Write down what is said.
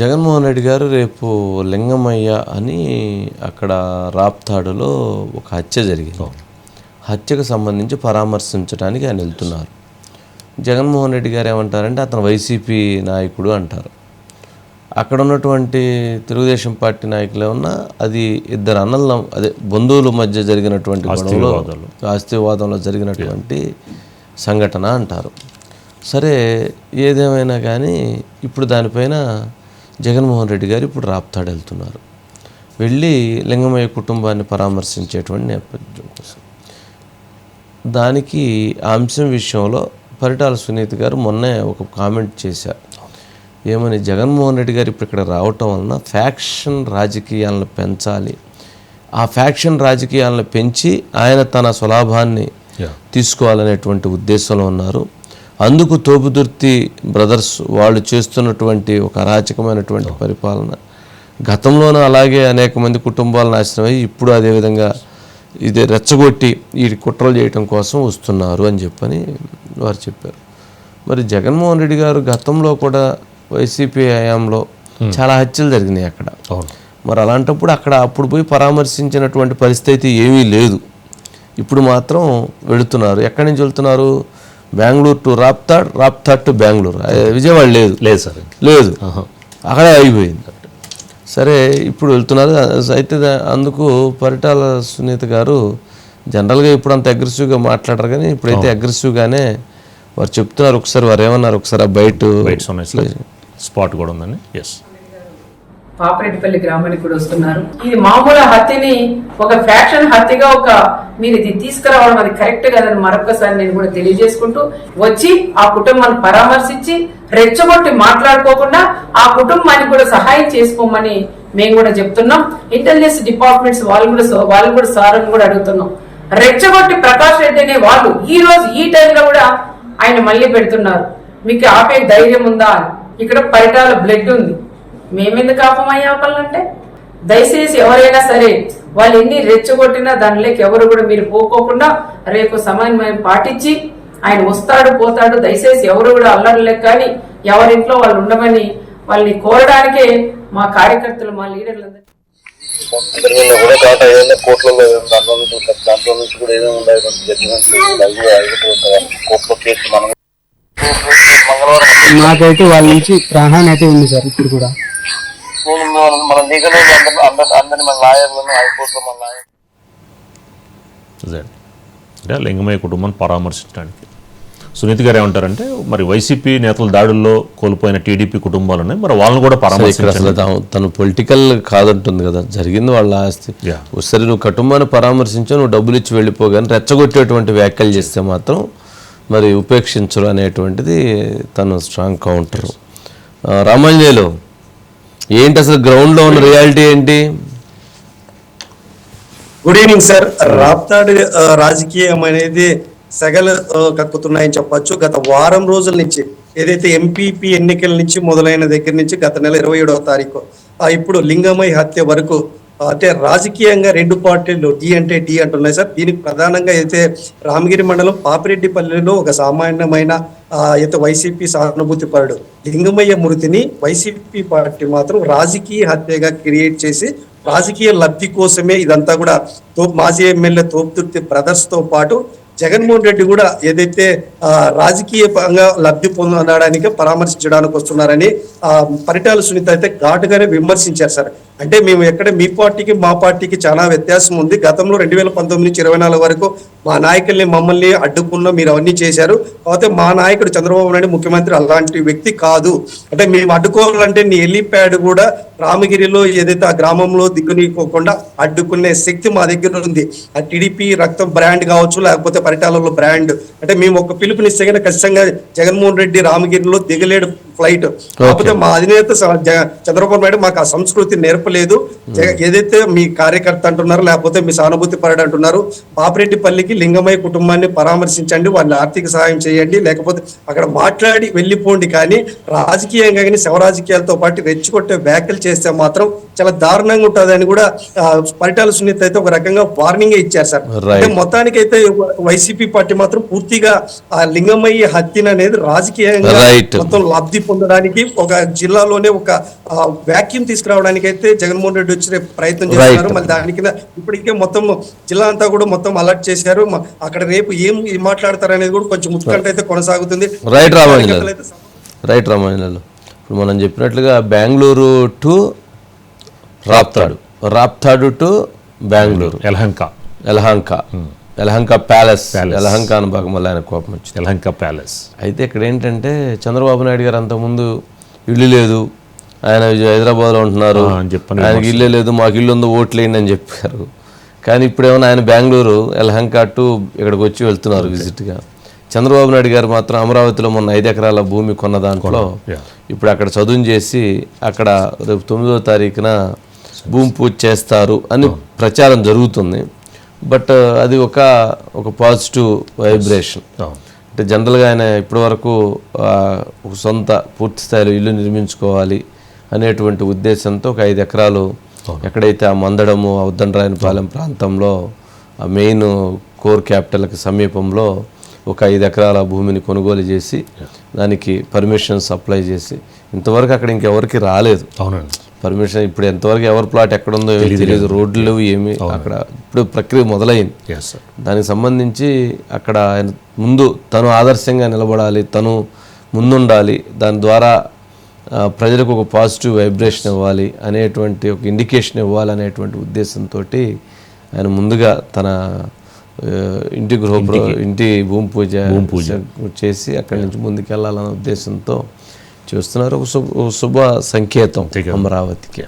జగన్మోహన్ రెడ్డి గారు రేపు లింగమయ్య అని అక్కడ రాప్తాడులో ఒక హత్య జరిగింది. హత్యకు సంబంధించి పరామర్శించడానికి ఆయన వెళ్తున్నారు. జగన్మోహన్ రెడ్డి గారు ఏమంటారంటే అతను వైసీపీ నాయకుడు అంటారు. అక్కడ ఉన్నటువంటి తెలుగుదేశం పార్టీ నాయకులు ఏమన్నా అది ఇద్దరు అన్నల అదే బంధువుల మధ్య జరిగినటువంటి గొడవలో ఆస్తి వివాదంలో జరిగినటువంటి సంఘటన అంటారు. సరే ఏదేమైనా కానీ ఇప్పుడు దానిపైన జగన్మోహన్ రెడ్డి గారు ఇప్పుడు రాప్తాడు వెళ్తున్నారు. వెళ్ళి లింగమయ్య కుటుంబాన్ని పరామర్శించేటువంటి నేపథ్యం కోసం. దానికి ఆ అంశం విషయంలో పరిటాల సునీత గారు మొన్నే ఒక కామెంట్ చేశారు. ఏమని జగన్మోహన్ రెడ్డి గారు ఇప్పుడు ఇక్కడ రావటం వలన ఫ్యాక్షన్ రాజకీయాలను పెంచాలి. ఆ ఫ్యాక్షన్ రాజకీయాలను పెంచి ఆయన తన స్వలాభాన్ని తీసుకోవాలనేటువంటి ఉద్దేశంలో ఉన్నారు. అందుకు తోపుదుర్తి బ్రదర్స్ వాళ్ళు చేస్తున్నటువంటి ఒక అరాచకమైనటువంటి పరిపాలన. గతంలోనూ అలాగే అనేక మంది కుటుంబాలు నాశనమై ఇప్పుడు అదేవిధంగా ఇది రెచ్చగొట్టి ఈ కుట్రలు చేయటం కోసం వస్తున్నారు అని చెప్పని వారు చెప్పారు. మరి జగన్మోహన్ రెడ్డి గారు గతంలో కూడా వైసీపీ హయాంలో చాలా హత్యలు జరిగినాయి అక్కడ. మరి అలాంటప్పుడు అక్కడ అప్పుడు పోయి పరామర్శించినటువంటి పరిస్థితి ఏమీ లేదు. ఇప్పుడు మాత్రం వెళుతున్నారు. ఎక్కడి నుంచి వెళ్తున్నారు? Bengaluru to Raptad Raptad to Bengaluru. Vijayawada లేదు. లేదు సార్. లేదు. అక్కడే అయిపోయింది. సరే ఇప్పుడు వెళ్తున్నారు. అయితే అందుకు పరిటాల సునీత గారు జనరల్గా ఇప్పుడు అంత అగ్రెసివ్గా మాట్లాడరు కానీ ఇప్పుడైతే అగ్రెసివ్గానే వారు చెప్తున్నారు. ఒకసారి వారు ఏమన్నారు? ఒకసారి బయట స్పాట్ కూడా ఉందండి ఎస్ పాపరెడ్డిపల్లి గ్రామానికి కూడా వస్తున్నారు. ఇది మామూలు హత్యని ఒక ఫ్యాక్షన్ హత్యగా ఒక మీరు ఇది తీసుకురావడం అది కరెక్ట్ కదని మరొకసారి నేను కూడా తెలియజేసుకుంటూ వచ్చి ఆ కుటుంబాన్ని పరామర్శించి రెచ్చగొట్టి మాట్లాడుకోకుండా ఆ కుటుంబానికి కూడా సహాయం చేసుకోమని మేము కూడా చెప్తున్నాం. ఇంటెలిజెన్స్ డిపార్ట్మెంట్స్ వాళ్ళు కూడా వాళ్ళు కూడా సార్ అని కూడా అడుగుతున్నాం. రెచ్చగొట్టి ప్రకాష్ రెడ్డి అనే వాళ్ళు ఈ రోజు ఈ టైంలో కూడా ఆయన మళ్ళీ పెడుతున్నారు. మీకు ఆపే ధైర్యం ఉందా? ఇక్కడ పరిటాల బ్లడ్ ఉంది. మేమెందుకు ఆపమయ్యా ఆపాలంటే దయచేసి ఎవరైనా సరే వాళ్ళు ఎన్ని రెచ్చగొట్టినా దానిలోకి ఎవరు కూడా మీరు పోకోకుండా రేపు సమన్వయం పాటించి ఆయన వస్తాడు పోతాడు. దయచేసి ఎవరు కూడా అల్లర్లే కానీ ఎవరింట్లో వాళ్ళు ఉండమని వాళ్ళని కోరడానికే మా కార్యకర్తలు మా లీడర్లందరూ. అందరి మీద కూడా కాట ఏదైనా కోర్టులలో దాంట్లో నుంచి కూడా- దాంట్లో నుంచి కూడా ఏమేమి ఉన్నాయి జడ్జిమెంట్ కోర్టులో కేసు మనం మంగళవారం నాకైతే వాళ్ళ నుంచి ప్రాణహాని అయితే ఉంది సార్ ఇప్పుడు కూడా. మన మన లీగల్ అందరి అందరి అందరి మన లాయర్లను హైకోర్టులో మన లాయర్ అదే అంటే లింగమయ్య కుటుంబాన్ని పరామర్శించడానికి. సునీత్ గారు ఏమంటారంటే మరి వైసీపీ నేతల దాడుల్లో కోల్పోయిన టీడీపీ కుటుంబాలు ఉన్నాయి మరి వాళ్ళని కూడా తా- తను పొలిటికల్ కాదంటుంది కదా జరిగింది వాళ్ళ ఆస్తి. ఒకసారి నువ్వు కుటుంబాన్ని పరామర్శించు నువ్వు డబ్బులు ఇచ్చి వెళ్ళిపోగాని రెచ్చగొట్టేటువంటి వ్యాఖ్యలు చేస్తే మాత్రం మరి ఉపేక్షించరు అనేటువంటిది తను స్ట్రాంగ్ కౌంటర్ రామాంజనేయులు ఏంటి అసలు గ్రౌండ్లో ఉన్న రియాలిటీ ఏంటి? గుడ్ ఈవినింగ్ సార్ రాప్తాడు రాజకీయం అనేది సెగలు కక్కుతున్నాయని చెప్పొచ్చు. గత వారం రోజుల నుంచి ఏదైతే ఎంపీపీ ఎన్నికల నుంచి మొదలైన దగ్గర నుంచి గత నెల ఇరవై ఏడవ తారీఖు ఆ, ఇప్పుడు లింగమై హత్య వరకు అంటే రాజకీయంగా రెండు పార్టీలు డి అంటే డి అంటున్నాయి సార్. దీనికి ప్రధానంగా అయితే రామగిరి మండలం పాపిరెడ్డిపల్లిలో ఒక సామాన్యమైన అయితే వైసీపీ సానుభూతి పరుడు లింగమయ్య మృతిని వైసీపీ పార్టీ మాత్రం రాజకీయ హత్యగా క్రియేట్ చేసి రాజకీయ లబ్ధి కోసమే ఇదంతా కూడా తో మాజీ ఎమ్మెల్యే తోపుతుర్తి బ్రదర్స్తో పాటు జగన్మోహన్ రెడ్డి కూడా ఏదైతే రాజకీయంగా రాజకీయ పరంగా లబ్ధి పొందడానికి పరామర్శించడానికి వస్తున్నారని ఆ, పరిటాల సునీత అయితే ఘాటుగానే విమర్శించారు సార్. అంటే మేము ఎక్కడ మీ పార్టీకి మా పార్టీకి చాలా వ్యత్యాసం ఉంది. గతంలో రెండు వేల పంతొమ్మిది నుంచి ఇరవై నాలుగు వరకు మా నాయకుల్ని మమ్మల్ని అడ్డుకున్న మీరు అవన్నీ చేశారు. కాకపోతే మా నాయకుడు చంద్రబాబు నాయుడు ముఖ్యమంత్రి అలాంటి వ్యక్తి కాదు. అంటే మేము అడ్డుకోవాలంటే నీ ఎల్లిప్యాడ్ కూడా రామగిరిలో ఏదైతే ఆ గ్రామంలో దిక్కునీకోకుండా అడ్డుకునే శక్తి మా దగ్గర ఉంది. ఆ టీడీపీ రక్తం బ్రాండ్ కావచ్చు లేకపోతే పరిటాలలో బ్రాండ్. అంటే మేము ఒక పిలుపునిస్తే కనుక ఖచ్చితంగా జగన్మోహన్ రెడ్డి రామగిరిలో దిగలేడు ఫ్లైట్. కాకపోతే మా అధినేత చంద్రబాబు నాయుడు మాకు ఆ సంస్కృతి నేర్ప జరపలేదు జగ- ఏదైతే మీ కార్యకర్త అంటున్నారో లేకపోతే మీ సానుభూతి పరుడు అంటున్నారు పాపిరెడ్డిపల్లికి లింగమయ్య కుటుంబాన్ని పరామర్శించండి వాళ్ళ ఆర్థిక సహాయం చేయండి లేకపోతే అక్కడ మాట్లాడి వెళ్ళిపోండి. కానీ రాజకీయంగా కానీ శవ రాజకీయాలతో పాటు రెచ్చికొట్టే వ్యాఖ్యలు చేస్తే మాత్రం చాలా దారుణంగా ఉంటుందని కూడా పరిటాల సునీత అయితే ఒక రకంగా వార్నింగ్ ఇచ్చారు సార్. అంటే మొత్తానికైతే వైసీపీ పార్టీ మాత్రం పూర్తిగా ఆ లింగమయ్య హత్యను అనేది రాజకీయంగా. మొత్తం లబ్ధి పొందడానికి ఒక జిల్లాలోనే ఒక వ్యాక్యూమ్ తీసుకురావడానికి అయితే జగన్మోహన్ రెడ్డి వచ్చే ప్రయత్నం చేస్తున్నారు. మళ్ళీ దాని కింద ఇప్పటికే మొత్తం జిల్లా అంతా కూడా మొత్తం అలర్ట్ చేశారు. అక్కడ రేపు ఏం మాట్లాడతారు అనేది కూడా కొంచెం ఉత్కంఠ అయితే కొనసాగుతుంది. రైట్ రైట్ రామాంజనేయులు ఇప్పుడు మనం చెప్పినట్లుగా Bengaluru to Raptadu. Raptadu to Bengaluru. Yelahanka Yelahanka Yelahanka palace. Yelahanka అని బాగా మళ్ళీ ఆయన కోపం వచ్చింది. యలహంక ప్యాలెస్. అయితే ఇక్కడ ఏంటంటే చంద్రబాబు నాయుడు గారు అంతకుముందు ఇల్లు లేదు. ఆయన హైదరాబాద్లో ఉంటున్నారు. అని చెప్పని ఆయనకి ఇల్లే లేదు మాకు ఇల్లు ఉందో ఓట్లేయండి అని చెప్పారు. కానీ ఇప్పుడేమో ఆయన బెంగళూరు యలహంక టు ఇక్కడికి వచ్చి వెళ్తున్నారు విజిట్గా. చంద్రబాబు నాయుడు గారు మాత్రం అమరావతిలో మొన్న ఐదు ఎకరాల భూమి కొన్న దాంట్లో. ఇప్పుడు అక్కడ చదువు చేసి అక్కడ రేపు తొమ్మిదో తారీఖున భూమి పూజ చేస్తారు అని ప్రచారం జరుగుతుంది. బట్ అది ఒక ఒక పాజిటివ్ వైబ్రేషన్. అంటే జనరల్గా ఆయన ఇప్పటివరకు సొంత పూర్తి స్థాయిలో ఇల్లు నిర్మించుకోవాలి అనేటువంటి ఉద్దేశంతో ఒక ఐదు ఎకరాలు ఎక్కడైతే ఆ మందడము ఉద్దండరాయనపాలెం ప్రాంతంలో ఆ మెయిన్ కోర్ క్యాపిటల్కి సమీపంలో ఒక ఐదు ఎకరాల భూమిని కొనుగోలు చేసి దానికి పర్మిషన్స్ అప్లై చేసి ఇంతవరకు అక్కడ ఇంకెవరికి రాలేదు. అవునండి. పర్మిషన్ ఇప్పుడు ఎంతవరకు ఎవరి ప్లాట్ ఎక్కడ ఉందో ఏమీ తెలియదు రోడ్లు లేవు ఏమి అక్కడ ఇప్పుడు ప్రక్రియ మొదలైంది. దానికి సంబంధించి అక్కడ ఆయన ముందు తను ఆదర్శంగా నిలబడాలి తను ముందుండాలి దాని ద్వారా ప్రజలకు ఒక పాజిటివ్ వైబ్రేషన్ ఇవ్వాలి అనేటువంటి ఒక ఇండికేషన్ ఇవ్వాలి అనేటువంటి ఉద్దేశంతో ఆయన ముందుగా తన ఇంటి గృహ ఇంటి భూమి పూజ భూమి పూజ. చేసి అక్కడి నుంచి ముందుకెళ్ళాలనే ఉద్దేశంతో చేస్తున్నారు ఒక శుభ ఒక శుభ సంకేతం అమరావతికి